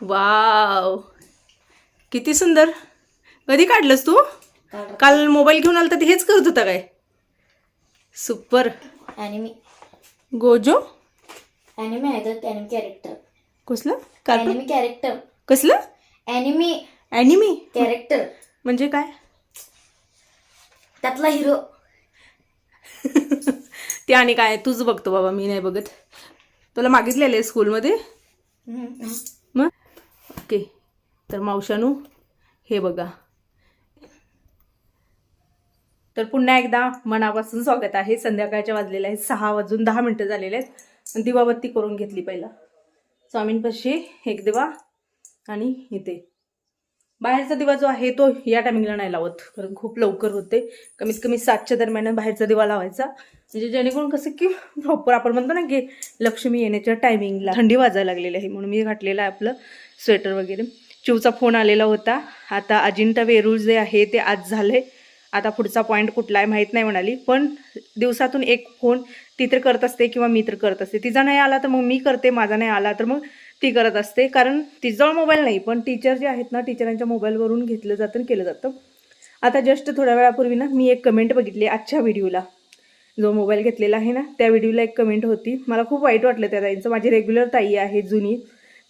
Wow. किती सुंदर. कधी काढलंस तू? काल मोबाईल घेऊन आला तर हेच करत होता काय? सुपर. अॅनिमी गोजो? अॅनिमी आहे तर अॅनिमी कॅरेक्टर कसलं? अॅनिमी कॅरेक्टर कसलं? अॅनिमी ॲनिमी कॅरेक्टर म्हणजे काय? त्यातला हिरो ते आणि काय तूच बघतो बाबा मी नाही बघत. तुला मागितलेलं आहे स्कूलमध्ये ओके. तर मावशानू हे बघा. तर पुन्हा एकदा मनापासून स्वागत आहे. संध्याकाळच्या वाजलेल्या आहेत सहा वाजून दहा मिनटं झालेले आहेत. दिवाबत्ती करून घेतली पहिला. स्वामींपाशी एक दिवा आणि इथे. बाहेरचा दिवा जो आहे तो या टायमिंगला नाही लावत कारण खूप लवकर होते. कमीत कमी सातच्या दरम्यान बाहेरचा दिवा लावायचा. म्हणजे जेणेकरून कसं की प्रॉपर आपण म्हणतो ना की लक्ष्मी येण्याच्या टायमिंगला थंडी वाजायला लागलेली आहे म्हणून मी घातलेलं आहे आपलं. स्वेटर वगैरे. चिवचा फोन आलेला होता. आता अजिंठा वेरूळ जे आहे ते आज झाले आता पुढचा पॉईंट कुठला आहे माहीत नाही म्हणाली. पण दिवसातून एक फोन ती तर करत असते किंवा मी तर करत असते. तिचा नाही आला तर मग मी करते माझा नाही आला तर मग ती करत असते. कारण तिजवळ मोबाईल नाही पण टीचर जे आहेत ना टीचरांच्या मोबाईलवरून घेतलं जातं आणि केलं जातं. आता जस्ट थोड्या वेळापूर्वी ना मी एक कमेंट बघितली आजच्या व्हिडिओला जो मोबाईल घेतलेला आहे ना त्या व्हिडिओला एक कमेंट होती. मला खूप वाईट वाटलं त्या ताईंचं. माझी रेग्युलर ताई आहे जुनी.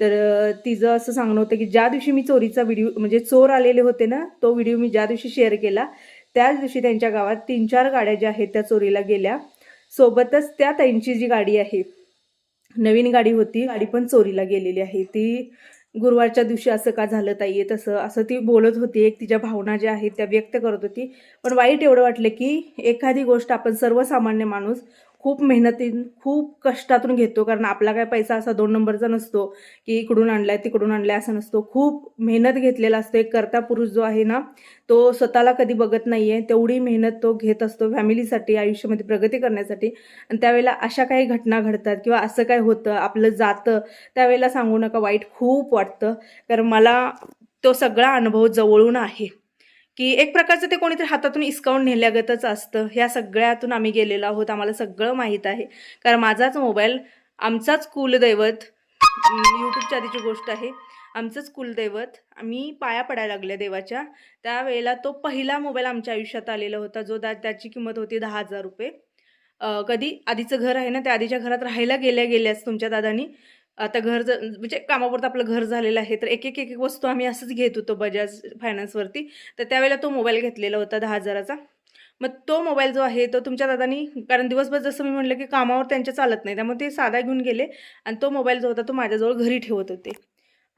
तर तिचं असं सांगणं होतं की ज्या दिवशी मी चोरीचा व्हिडिओ म्हणजे चोर आलेले होते ना तो व्हिडिओ मी ज्या दिवशी शेअर केला त्याच दिवशी त्यांच्या गावात तीन चार गाड्या ज्या आहेत त्या चोरीला गेल्या. सोबतच त्या ताईंची जी गाडी आहे नवीन गाडी होती गाडी पण चोरीला गेलेली आहे. ती गुरुवारच्या दिवशी असं का झालं ताई तसं असं ती बोलत होती. एक तिच्या भावना ज्या आहेत त्या व्यक्त करत होती. पण वाईट एवढं वाटलं की एखादी गोष्ट आपण सर्वसामान्य माणूस खूप मेहनतीन खूप कष्टातून घेतो कारण आपला काय पैसा असा दोन नंबरचा नसतो की इकडून आणलाय तिकडून आणलाय असं नसतो. खूप मेहनत घेतलेला असतो. एक करता पुरुष जो आहे ना तो स्वतःला कधी बघत नाही आहे तेवढी मेहनत तो घेत असतो फॅमिलीसाठी आयुष्यामध्ये प्रगती करण्यासाठी. आणि त्यावेळेला अशा काही घटना घडतात किंवा असं काय होतं आपलं जातं त्यावेळेला सांगू नका वाईट खूप वाटतं. कारण मला तो सगळा अनुभव जवळून आहे. की एक प्रकारचं ते कोणीतरी हातातून इसकावून नेल्यागतच असतं. ह्या सगळ्यातून आम्ही गेलेलो आहोत. आम्हाला सगळं माहीत आहे. कारण माझाच मोबाईल आमचाच कुलदैवत यूट्यूबच्या आधीची गोष्ट आहे. आमचंच कुलदैवत आम्ही पाया पडायला लागल्या देवाच्या. त्यावेळेला तो पहिला मोबाईल आमच्या आयुष्यात आलेला होता. जो दा त्याची किंमत होती दहा हजार रुपये. कधी आधीचं घर आहे ना त्या आधीच्या घरात राहायला गेल्या गेल्याच तुमच्या दादानी. आता घर ज म्हणजे कामापुरतं आपलं घर झालेलं आहे तर एक एक एक वस्तू आम्ही असंच घेत होतो बजाज फायनान्सवरती तर त्यावेळेला तो मोबाईल घेतलेला होता दहा हजाराचा. मग तो मोबाईल जो आहे तो तुमच्या दादानी कारण दिवसभर जसं मी म्हटलं की कामावर त्यांच्या चालत नाही त्यामुळे ते साधा घेऊन गेले आणि तो मोबाईल जो होता तो माझ्याजवळ घरी ठेवत होते.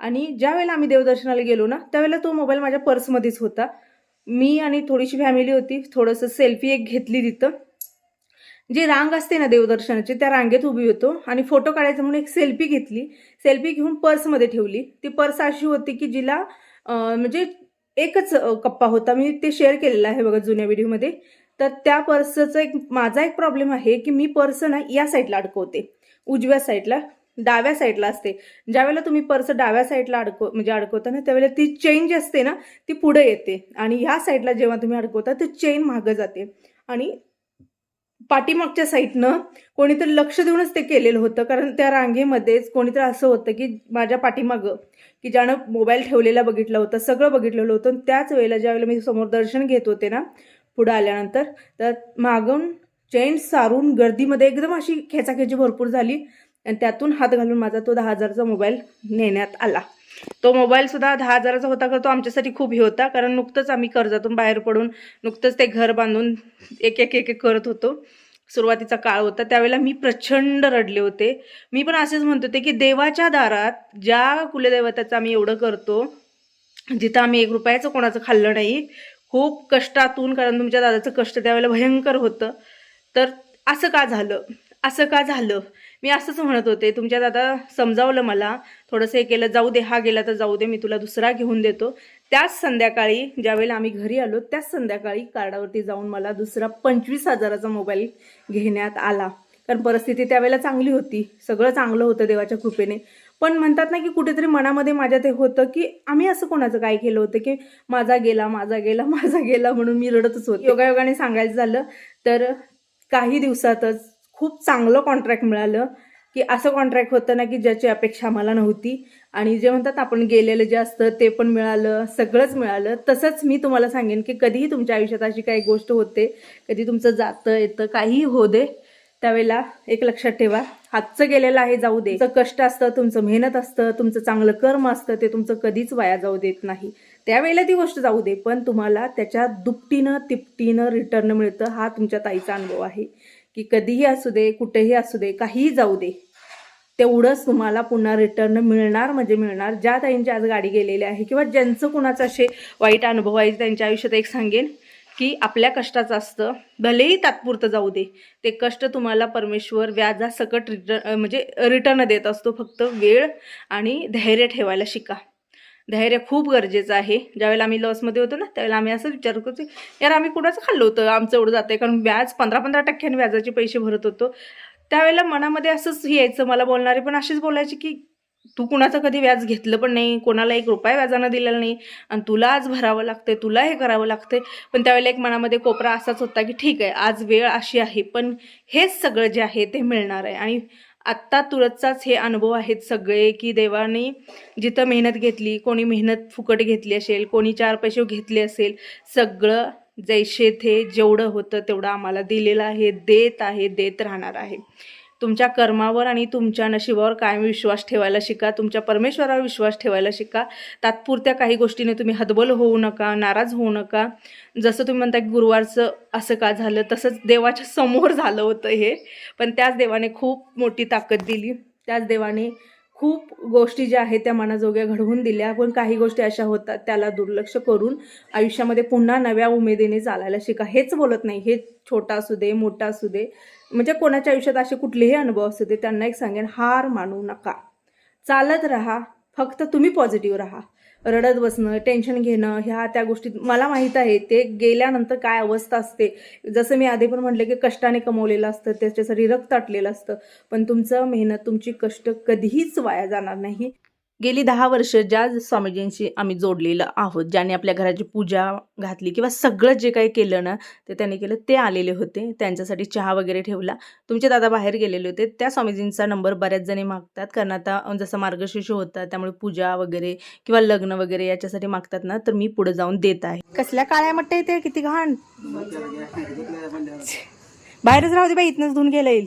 आणि ज्या वेळेला आम्ही देवदर्शनाला गेलो ना त्यावेळेला तो मोबाईल माझ्या पर्समध्येच होता. मी आणि थोडीशी फॅमिली होती थोडंसं सेल्फी एक घेतली तिथं. जी रांग असते ना देवदर्शनाची त्या रांगेत उभी होतो आणि फोटो काढायचा म्हणून एक सेल्फी घेतली. सेल्फी घेऊन पर्समध्ये ठेवली. ती पर्स अशी होती की जिला म्हणजे एकच कप्पा होता. मी ते शेअर केलेलं आहे बघा जुन्या व्हिडिओमध्ये तर त्या पर्सचं एक माझा एक प्रॉब्लेम आहे की मी पर्स ना या साईडला अडकवते. उजव्या साईडला डाव्या साईडला असते. ज्यावेळेला तुम्ही पर्स डाव्या साईडला अडकव म्हणजे अडकवता ना त्यावेळेला ती चेन जी असते ना ती पुढे येते. आणि ह्या साईडला जेव्हा तुम्ही अडकवता ती चेन मागं जाते. आणि पाठीमागच्या साईडनं कोणीतरी लक्ष देऊनच ते केलेलं होतं. कारण त्या रांगेमध्येच कोणीतरी असं होतं की माझ्या पाठीमागं की ज्यानं मोबाईल ठेवलेला बघितलं होतं सगळं बघितलेलं होतं. आणि त्याच वेळेला ज्यावेळेला मी समोर दर्शन घेत होते ना पुढं आल्यानंतर तर मागून चेन सारून गर्दीमध्ये एकदम अशी खेचाखेची भरपूर झाली. आणि त्यातून हात घालून माझा तो दहा हजारचा मोबाईल नेण्यात आला. तो मोबाईल सुद्धा दहा हजाराचा होता का तो आमच्यासाठी खूप हे होता कारण नुकतंच आम्ही कर्जातून बाहेर पडून नुकतंच ते घर बांधून एक एक एक एक करत होतो. सुरुवातीचा काळ होता. त्यावेळेला मी प्रचंड रडले होते. मी पण असेच म्हणत होते की देवाच्या दारात ज्या कुलदैवताचं आम्ही एवढं करतो जिथं आम्ही एक रुपयाचं कोणाचं खाल्लं नाही खूप कष्टातून कारण तुमच्या दादाचं कष्ट त्यावेळेला भयंकर होतं. तर असं का झालं? असं का झालं? मी असंच म्हणत होते तुमच्या दादा समजावलं मला थोडंसं हे केलं जाऊ दे हा गेला तर जाऊ दे मी तुला दुसरा घेऊन देतो. त्याच संध्याकाळी ज्यावेळेला आम्ही घरी आलो त्याच संध्याकाळी कार्डावरती जाऊन मला दुसरा पंचवीस हजाराचा मोबाईल घेण्यात आला. कारण परिस्थिती त्यावेळेला चांगली होती. सगळं चांगलं होतं देवाच्या कृपेने. पण म्हणतात ना की कुठेतरी मनामध्ये माझ्या ते होतं की आम्ही असं कोणाचं काय केलं होतं की माझा गेला माझा गेला माझा गेला म्हणून मी रडतच होते. योगायोगाने सांगायचं झालं तर काही दिवसातच खूप चांगलं कॉन्ट्रॅक्ट मिळालं की असं कॉन्ट्रॅक्ट होतं ना की ज्याची अपेक्षा मला नव्हती. आणि जे म्हणतात आपण गेलेलं जे असतं ते पण मिळालं सगळंच मिळालं. तसंच मी तुम्हाला सांगेन की कधीही तुमच्या आयुष्यात अशी काही गोष्ट होते कधी तुमचं जातं येतं काहीही हो दे त्यावेळेला एक लक्षात ठेवा. हातचं गेलेलं आहे जाऊ दे. तुमचं कष्ट असतं तुमचं मेहनत असतं तुमचं चांगलं कर्म असतं ते तुमचं कधीच वाया जाऊ देत नाही. त्यावेळेला ती गोष्ट जाऊ दे पण तुम्हाला त्याच्या दुपटीनं तिपटीनं रिटर्न मिळतं हा तुमच्या ताईचा अनुभव आहे. की कधीही असू दे कुठेही असू दे काहीही जाऊ दे. तेवढंच तुम्हाला पुन्हा रिटर्न मिळणार म्हणजे मिळणार. ज्या ताईंची आज गाडी गेलेली आहे किंवा ज्यांचं कुणाचं असे वाईट अनुभव आहे त्यांच्या आयुष्यात एक सांगेन की आपल्या कष्टाचं असतं. भलेही तात्पुरतं जाऊ दे ते कष्ट तुम्हाला परमेश्वर व्याजासकट रिटर्न म्हणजे रिटर्न देत असतो. फक्त वेळ आणि धैर्य ठेवायला शिका. धैर्य खूप गरजेचं आहे. ज्यावेळेला आम्ही लॉसमध्ये होतो ना त्यावेळेला आम्ही असं विचार करतो यार आम्ही कुणाचं खाल्लं होतं? आमचं एवढं जातं कारण व्याज पंधरा पंधरा टक्क्याने व्याजाचे पैसे भरत होतो. त्यावेळेला मनामध्ये असंच यायचं मला बोलणारे पण असेच बोलायचे की तू कुणाचं कधी व्याज घेतलं पण नाही? कोणाला एक रुपया व्याजानं दिलेला नाही? आणि तुला आज भरावं लागतंय तुला हे करावं लागतंय. पण त्यावेळेला एक मनामध्ये कोपरा असाच होता की ठीक आहे आज वेळ अशी आहे पण हेच सगळं जे आहे ते मिळणार आहे. आणि आत्ता तुरतचाच हे अनुभव आहेत सगळे की देवाने जिथं मेहनत घेतली कोणी मेहनत फुकट घेतली असेल कोणी चार पैसे घेतले असेल सगळं जैसे थे जेवढं होतं तेवढं आम्हाला दिलेलं आहे देत आहे देत राहणार आहे. तुमच्या कर्मावर आणि तुमच्या नशिबावर कायम विश्वास ठेवायला शिका तुमच्या परमेश्वरावर विश्वास ठेवायला शिका. तात्पुरत्या काही गोष्टीने तुम्ही हतबल होऊ नका नाराज होऊ नका. जसं तुम्ही म्हणता की गुरुवारचं असं का झालं तसंच देवाच्या समोर झालं होतं हे. पण त्याच देवाने खूप मोठी ताकद दिली. त्याच देवाने खूप गोष्टी ज्या आहेत त्या मनाजोग्या घडवून दिल्या. पण काही गोष्टी अशा होतात त्याला दुर्लक्ष करून आयुष्यामध्ये पुन्हा नव्या उमेदीने चालायला शिका. हेच बोलत नाही. हे छोटा असू दे मोठा असू दे. म्हणजे कोणाच्या आयुष्यात असे कुठलेही अनुभव असू दे त्यांना एक सांगेन हार मानू नका. चालत राहा फक्त तुम्ही पॉझिटिव्ह राहा. रडत बसणं टेन्शन घेणं ह्या त्या गोष्टी मला माहीत आहे ते गेल्यानंतर काय अवस्था असते. जसं मी आधी पण म्हटलं की कष्टाने कमवलेलं असतं त्याच्यासाठी रक्त आटलेलं असतं. पण तुमचं मेहनत तुमची कष्ट कधीच वाया जाणार नाही. गेली दहा वर्ष ज्या स्वामीजींशी आम्ही जोडलेलं आहोत ज्यांनी आपल्या घराची पूजा घातली किंवा सगळं जे काही केलं ना ते त्यांनी केलं ते आलेले होते त्यांच्यासाठी चहा वगैरे ठेवला. तुमचे दादा बाहेर गेलेले होते त्या स्वामीजींचा नंबर बऱ्याच जणी मागतात कारण आता जसं मार्गशीर्ष होतात त्यामुळे पूजा वगैरे किंवा लग्न वगैरे याच्यासाठी मागतात ना तर मी पुढे जाऊन देत आहे. कसल्या काळ्या मट्ट येते किती घाण. बाहेरच राहू दे बाई इथनंच धुवून गेला येईल.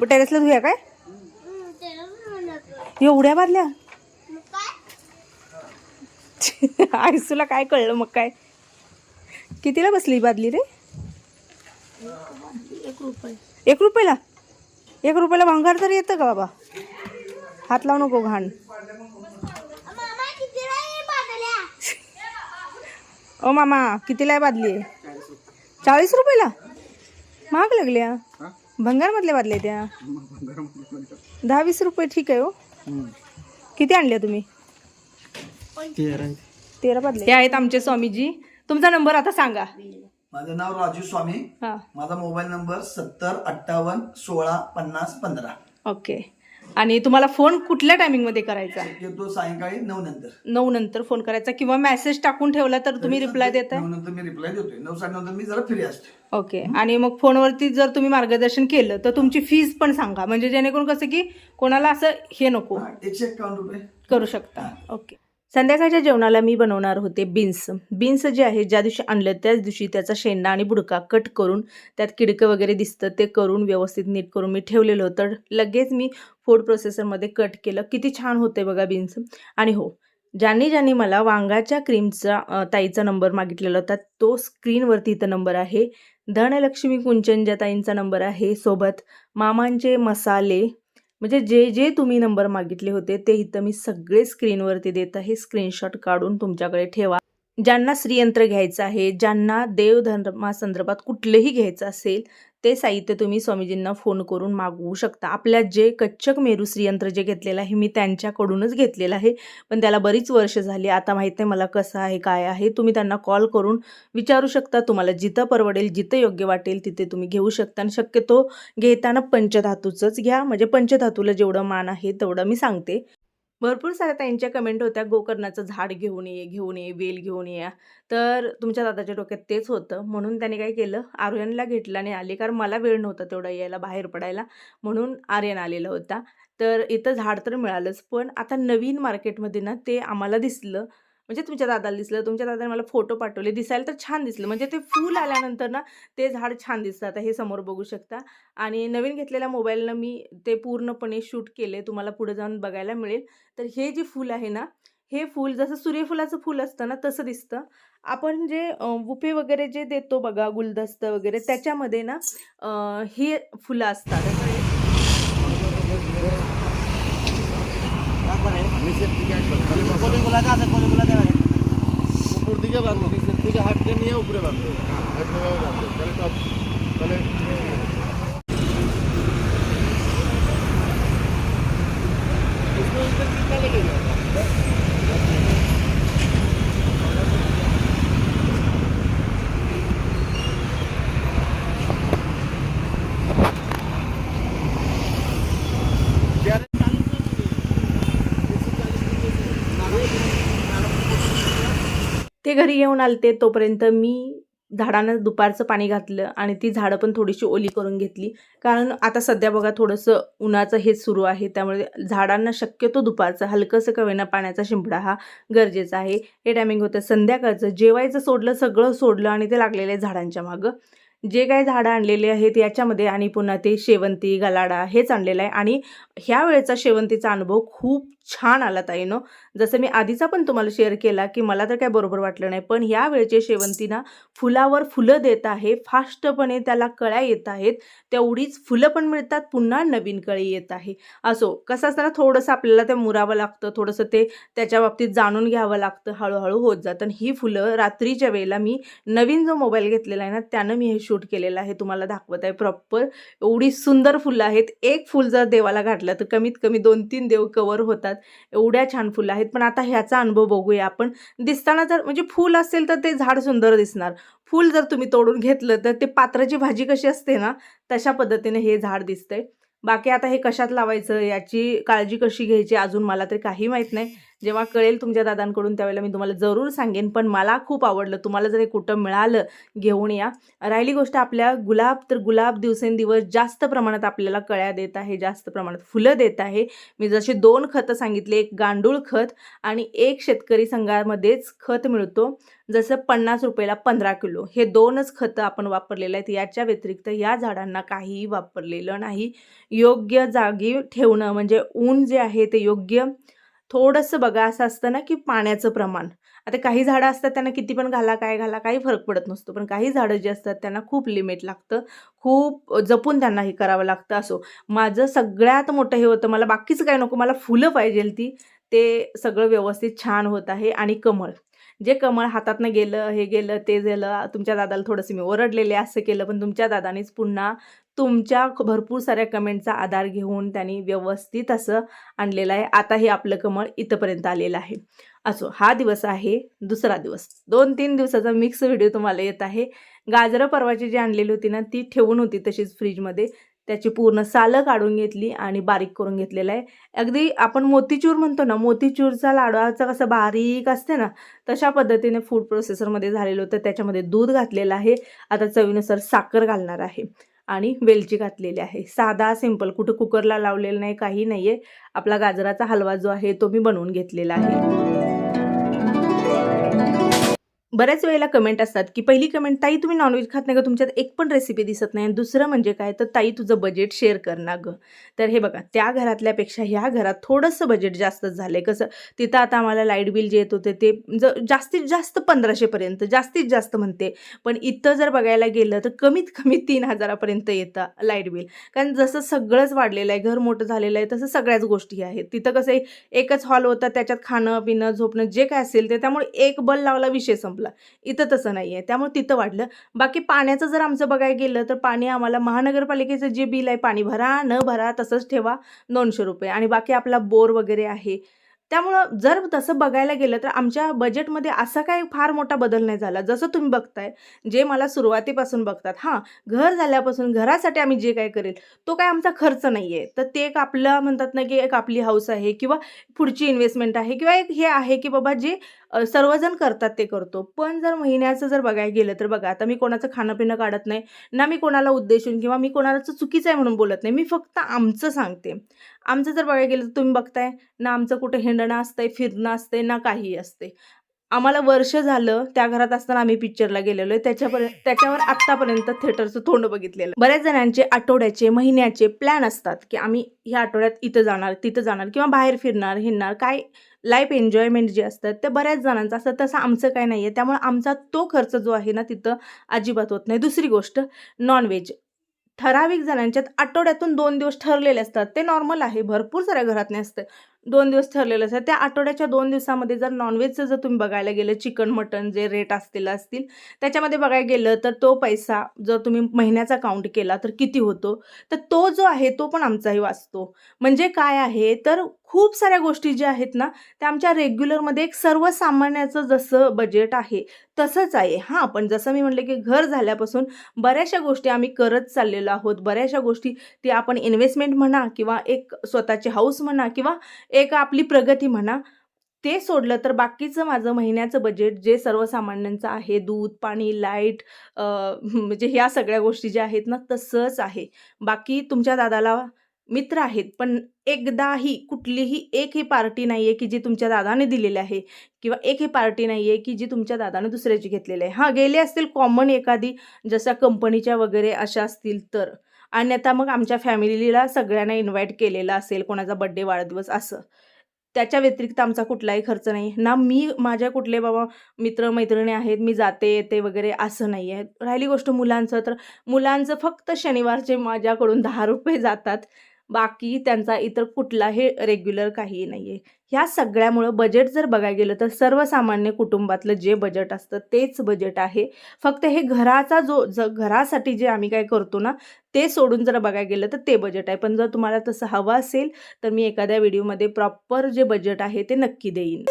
टेरेसला धुया काय? एवढ्या बादल्या? आयसूला काय कळलं मग काय? कितीला बसली बादली रे? एक रुपये. एक रुपयाला? एक रुपयाला भांगार तर येतं का बाबा? हात लावू नको घाण. ओ मामा कितीला आहे बादली? आहे चाळीस रुपयाला? महाग लागल्या. भंगारमधल्या बादल्या त्या. दहा वीस रुपये ठीक आहे हो. किती आणल्या तुम्ही? तेरा. बादल्या हे आहेत आमचे स्वामीजी. तुमचा नंबर आता सांगा. माझं नाव राजू स्वामी. हा. माझा मोबाईल नंबर सत्तर अठ्ठावन्न सोळा पन्नास पंधरा. ओके. आणि तुम्हाला फोन कुठल्या टायमिंगमध्ये करायचा? शक्यतो सायंकाळी नऊ नंतर. नऊ नंतर फोन करायचा किंवा मेसेज टाकून ठेवला तर तुम्ही रिप्लाय देताय? नऊ नंतर मी रिप्लाय देतोय. नऊ साडे नंतर मी जरा फ्री असते ओके आणि मग फोनवरती जर तुम्ही मार्गदर्शन केलं तर तुमची फीज पण सांगा. म्हणजे जेणेकरून कसं की कोणाला असं हे नको. एकशे एक्कावन्न रुपये. करू शकता. ओके संध्याकाळच्या जेवणाला मी बनवणार होते बीन्स बीन्स जे आहे ज्या दिवशी आणलं त्याच दिवशी त्याचा शेंडा आणि बुडका कट करून त्यात किडकं वगैरे दिसतं ते करून व्यवस्थित नीट करून मी ठेवलेलं होतं. लगेच मी फूड प्रोसेसरमध्ये कट केलं. किती छान होते बघा बीन्स आणि हो ज्यांनी ज्यांनी मला वांगाच्या क्रीमचा ताईचा नंबर मागितलेला होता तो स्क्रीनवरती इथं नंबर आहे. धनलक्ष्मी कुंचनच्या ताईंचा नंबर आहे सोबत. मामांचे मसाले म्हणजे जे जे तुम्ही नंबर मागितले होते ते इथं मी सगळे स्क्रीनवरती देत आहे. स्क्रीनशॉट काढून तुमच्याकडे ठेवा. ज्यांना श्रीयंत्र घ्यायचं आहे ज्यांना देवधर्मासंदर्भात कुठलंही घ्यायचं असेल ते साहित्य तुम्ही स्वामीजींना फोन करून मागवू शकता. आपल्या जे कच्चक मेरू श्रीयंत्र जे घेतलेलं आहे मी त्यांच्याकडूनच घेतलेलं आहे. पण त्याला बरीच वर्ष झाली. आता माहीत नाही मला कसं आहे काय आहे. तुम्ही त्यांना कॉल करून विचारू शकता. तुम्हाला जिथं परवडेल जिथं योग्य वाटेल तिथे तुम्ही घेऊ शकता. आणि शक्यतो घेताना पंचधातूचंच घ्या. म्हणजे पंचधातूला जेवढं मान आहे तेवढं मी सांगते. भरपूर साऱ्या त्यांच्या कमेंट होत्या गोकर्णाचं झाड घेऊन ये घेऊन ये वेल घेऊन या. तर तुमच्या दादाच्या डोक्यात तेच होतं. म्हणून त्याने काय केलं? आर्यनला घेतलं आणि आले कारण मला वेळ नव्हता तेवढा यायला बाहेर पडायला. म्हणून आर्यन आलेला होता. तर इथं झाड तर मिळालंच पण आता नवीन मार्केटमध्ये ना ते आम्हाला दिसलं. म्हणजे तुमच्या दादाला दिसलं तुमच्या दादाने मला फोटो पाठवले दिसायला तर छान दिसलं. म्हणजे ते फूल आल्यानंतर ना ते झाड छान दिसतं. आता हे समोर बघू शकता. आणि नवीन घेतलेल्या मोबाईलनं मी ते पूर्णपणे शूट केले. तुम्हाला पुढे जाऊन बघायला मिळेल. तर हे जे फूल आहे ना हे फूल जसं सूर्यफुलाचं फूल असतं ना तसं दिसतं. आपण जे बुफे वगैरे जे देतो बघा गुलदस्त वगैरे त्याच्यामध्ये ना हे फुलं असतात. দিকে বাঁধবো নিচের থেকে হাতটা নিয়ে উপরে বাঁধবো। হাত এভাবে বাঁধবো। তাহলে তাহলে ते घरी येऊन आलते तोपर्यंत मी झाडांना दुपारचं पाणी घातलं आणि ती झाडं पण थोडीशी ओली करून घेतली. कारण आता सध्या बघा थोडंसं उन्हाचं हे सुरू आहे त्यामुळे झाडांना शक्यतो दुपारचं हलकंसं कवेना पाण्याचा शिंपडा हा गरजेचा आहे. हे टायमिंग होतं संध्याकाळचं. जेवायचं सोडलं सगळं सोडलं आणि ते लागलेलं आहे झाडांच्या मागं. जे काही झाडं आणलेले आहेत याच्यामध्ये आणि पुन्हा ते शेवंती गलाडा हेच आणलेलं आहे. आणि ह्या वेळेचा शेवंतीचा अनुभव खूप छान आला ताईनो. जसं मी आधीचा पण तुम्हाला शेअर केला की मला तर काय बरोबर वाटलं नाही पण ह्या वेळचे शेवंतीना फुलावर फुलं देत आहे फास्टपणे त्याला कळ्या येत आहेत तेवढीच फुलं पण मिळतात पुन्हा नवीन कळी येत आहे. असो कसं असताना थोडंसं आपल्याला ते मुरावं लागतं थोडंसं ते त्याच्या बाबतीत जाणून घ्यावं लागतं हळूहळू होत जातं. आणि ही फुलं रात्रीच्या वेळेला मी नवीन जो मोबाईल घेतलेला आहे ना त्यानं मी हे शूट केलेलं आहे तुम्हाला दाखवत आहे प्रॉपर एवढी सुंदर फुलं आहेत एक फुल जर देवाला घातलं तर कमीत कमी दोन तीन देव कवर होतात. एवढ्या छान फुलं आहेत. पण आता ह्याचा अनुभव बघूया आपण. दिसताना जर म्हणजे फूल असेल तर ते झाड सुंदर दिसणार. फूल जर तुम्ही तोडून घेतलं तर ते पात्राची भाजी कशी असते ना तशा पद्धतीने हे झाड दिसतंय. बाकी आता हे कशात लावायचं याची काळजी कशी घ्यायची अजून मला तरी काही माहीत नाही. जेव्हा कळेल तुमच्या दादांकडून त्यावेळेला मी तुम्हाला जरूर सांगेन. पण मला खूप आवडलं. तुम्हाला जर हे कुठं मिळालं घेऊन या. राहिली गोष्ट आपल्या गुलाब तर गुलाब दिवसेंदिवस जास्त प्रमाणात आपल्याला कळ्या देत आहे जास्त प्रमाणात फुलं देत आहे. मी जसे दोन खतं सांगितले एक गांडूळ खत आणि एक शेतकरी संघामध्येच खत मिळतो. जसं पन्नास रुपयाला पंधरा किलो. हे दोनच खतं आपण वापरलेले आहेत. याच्या व्यतिरिक्त या झाडांना काहीही वापरलेलं नाही. योग्य जागी ठेवणं म्हणजे ऊन जे आहे ते योग्य थोडंसं बघा असं असतं ना की पाण्याचं प्रमाण. आता काही झाडं असतात त्यांना किती पण घाला काय घाला काही फरक पडत नसतो. पण काही झाडं जी असतात त्यांना खूप लिमिट लागतं. खूप जपून त्यांना हे करावं लागतं असो. माझं सगळ्यात मोठं हे होतं मला बाकीचं काय नको मला फुलं पाहिजे ती. ते सगळं व्यवस्थित छान होत आहे आणि कमळ. जे कमळ हातातनं गेलं हे गेलं ते गेलं तुमच्या दादाला थोडंसं मी ओरडलेले असं केलं पण तुमच्या दादानेच पुन्हा तुमच्या भरपूर साऱ्या कमेंटचा आधार घेऊन त्यांनी व्यवस्थित असं आणलेलं आहे. आता हे आपलं कमळ इथंपर्यंत आलेलं आहे. असो हा दिवस आहे दुसरा दिवस. दोन तीन दिवसाचा मिक्स व्हिडिओ तुम्हाला येत आहे. गाजरं परवाची जी आणलेली होती ना ती ठेवून होती तशीच फ्रीजमध्ये त्याची पूर्ण सालं काढून घेतली आणि बारीक करून घेतलेलं आहे. अगदी आपण मोतीचूर म्हणतो ना मोतीचूरचा लाडवाचा कसं बारीक असते ना तशा पद्धतीने फूड प्रोसेसरमध्ये झालेलं होतं. त्याच्यामध्ये दूध घातलेलं आहे. आता चवीनुसार साखर घालणार आहे आणि वेलची घातलेली आहे. साधा सिंपल कुठं कुकरला लावलेलं नाही काही नाही आहे आपला गाजराचा हलवा जो आहे तो मी बनवून घेतलेला आहे. बऱ्याच वेळेला कमेंट असतात की पहिली कमेंट ताई तुम्ही नॉनव्हेज खात नाही का? तुमच्यात एक पण रेसिपी दिसत नाही. आणि दुसरं म्हणजे काय? तर ताई तुझं बजेट शेअर कर ना गं. तर हे बघा त्या घरातल्यापेक्षा ह्या घरात थोडंसं बजेट जास्तच झालं आहे कसं? तिथं आता आम्हाला लाइट बिल जे येत होते ते ज जास्तीत जास्त पंधराशेपर्यंत जास्तीत जास्त म्हणते. पण इथं जर बघायला गेलं तर कमीत कमी तीन हजारापर्यंत येतं लाइट बिल कारण जसं सगळंच वाढलेलं आहे घर मोठं झालेलं आहे तसं सगळ्याच गोष्टी आहेत. तिथं कसं आहे एकच हॉल होता त्याच्यात खाणं पिणं झोपणं जे काय असेल ते. त्यामुळे एक बल लावला विषय संपला. इथं तसं नाही आहे त्यामुळे तिथं वाढलं. बाकी पाण्याचं जर आमचं बघायला गेलं तर पाणी आम्हाला महानगरपालिकेचं जे बिल आहे पाणी भरा न भरा तसंच ठेवा दोनशे रुपये. आणि बाकी आपला बोर वगैरे आहे. त्यामुळं जर तसं बघायला गेलं तर आमच्या बजेटमध्ये असा काही फार मोठा बदल नाही झाला. जसं तुम्ही बघताय जे मला सुरुवातीपासून बघतात हां घर झाल्यापासून घरासाठी आम्ही जे काय करेल तो काय आमचा खर्च नाही आहे तर ते एक आपलं म्हणतात ना की एक आपली हाऊस आहे किंवा पुढची इन्व्हेस्टमेंट आहे किंवा एक हे आहे की बाबा जे सर्वजण करतात ते करतो. पण जर महिन्याचं जर बघायला गेलं तर बघा आता मी कोणाचं खाणं पिणं काढत नाही ना मी कोणाला उद्देशून किंवा मी कोणाचं चुकीचं आहे म्हणून बोलत नाही. मी फक्त आमचं सांगते. आमचं जर बघायला गेलं तर तुम्ही बघताय ना आमचं कुठं हिंडणं असतंय फिरणं असतंय ना काही असते आम्हाला वर्ष झालं त्या घरात असताना आम्ही पिक्चरला गेलेलो. आहे त्याच्यापर्यंत त्याच्यावर आत्तापर्यंत थिएटरचं तोंड बघितलेलं. बऱ्याच जणांचे आठवड्याचे महिन्याचे प्लॅन असतात की आम्ही ह्या आठवड्यात इथं जाणार तिथं जाणार किंवा बाहेर फिरणार हिंडणार काय लाईफ एन्जॉयमेंट जे असतात ते बऱ्याच जणांचं असतं. तसं आमचं काय नाही आहे त्यामुळे आमचा तो खर्च जो आहे ना तिथं अजिबात होत नाही. दुसरी गोष्ट नॉनव्हेज ठराविक जणांच्यात आठवड्यातून दोन दिवस ठरलेले असतात. ते नॉर्मल आहे. भरपूर साऱ्या घरात नाही असतं. दोन दिवस ठरलेलं असतात त्या आठवड्याच्या दोन दिवसामध्ये जर नॉनव्हेजचं जर तुम्ही बघायला गेलं चिकन मटन जे रेट असतील असतील त्याच्यामध्ये बघायला गेलं तर तो पैसा जर तुम्ही महिन्याचा काउंट केला तर किती होतो? तर तो जो आहे तो पण आमचाही वाचतो. म्हणजे काय आहे? तर खूप साऱ्या गोष्टी ज्या आहेत ना त्या आमच्या रेग्युलरमध्ये एक सर्वसामान्याचं जसं बजेट आहे तसंच आहे. हां पण जसं मी म्हटलं की घर झाल्यापासून बऱ्याचशा गोष्टी आम्ही करत चाललेलो आहोत. बऱ्याचशा गोष्टी ती आपण इन्व्हेस्टमेंट म्हणा किंवा एक स्वतःची हाऊस म्हणा किंवा एक आपली प्रगती म्हणा ते सोडलं तर बाकीचं माझं महिन्याचं बजेट जे सर्वसामान्यांचं आहे दूध पाणी लाइट म्हणजे ह्या सगळ्या गोष्टी ज्या आहेत ना तसंच आहे. बाकी तुमच्या दादाला मित्र आहेत पण एकदाही कुठलीही एक ही पार्टी नाही आहे की जी तुमच्या दादाने दिलेली आहे किंवा एक ही पार्टी नाही आहे की जी तुमच्या दादाने दुसऱ्याची घेतलेली आहे. हां गेले असतील कॉमन एखादी जशा कंपनीच्या वगैरे अशा असतील तर. आणि आता मग आमच्या फॅमिलीला सगळ्यांना इन्व्हाइट केलेलं असेल कोणाचा बड्डे वाढदिवस असं. त्याच्या व्यतिरिक्त आमचा कुठलाही खर्च नाही. ना मी माझ्या कुठले बाबा मित्र मैत्रिणी आहेत मी जाते येते वगैरे असं नाही आहे राहिली गोष्ट मुलांचं तर मुलांचं फक्त शनिवारचे माझ्याकडून दहा रुपये जातात. बाकी त्यांचा इतर कुठलाही रेग्युलर काही नाही आहे ह्या सगळ्यामुळं बजेट जर बघायला गेलं तर सर्वसामान्य कुटुंबातलं जे बजेट असतं तेच बजेट आहे. फक्त हे घराचा जो ज घरासाठी जे आम्ही काय करतो ना ते सोडून जर बघायला गेलं तर ते बजेट आहे. पण जर तुम्हाला तसं हवं असेल तर मी एखाद्या व्हिडिओमध्ये प्रॉपर जे बजेट आहे ते नक्की देईन.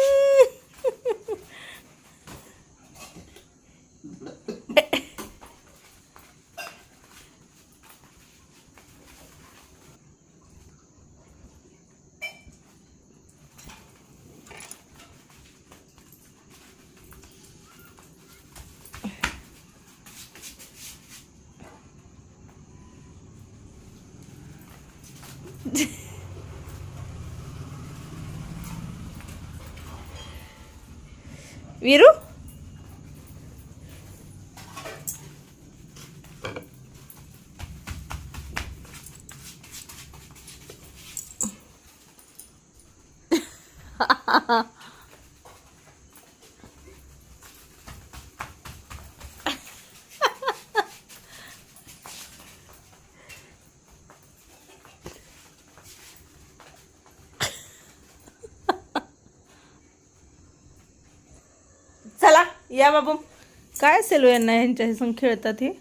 वीरू चला या बाबू काय सेलू यांना यांच्या संग खेळतात हे?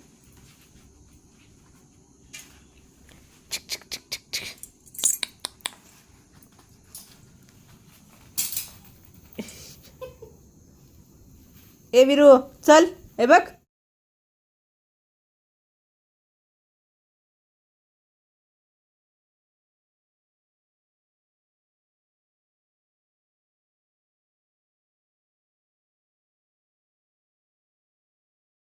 ए विरू चल हे बघ.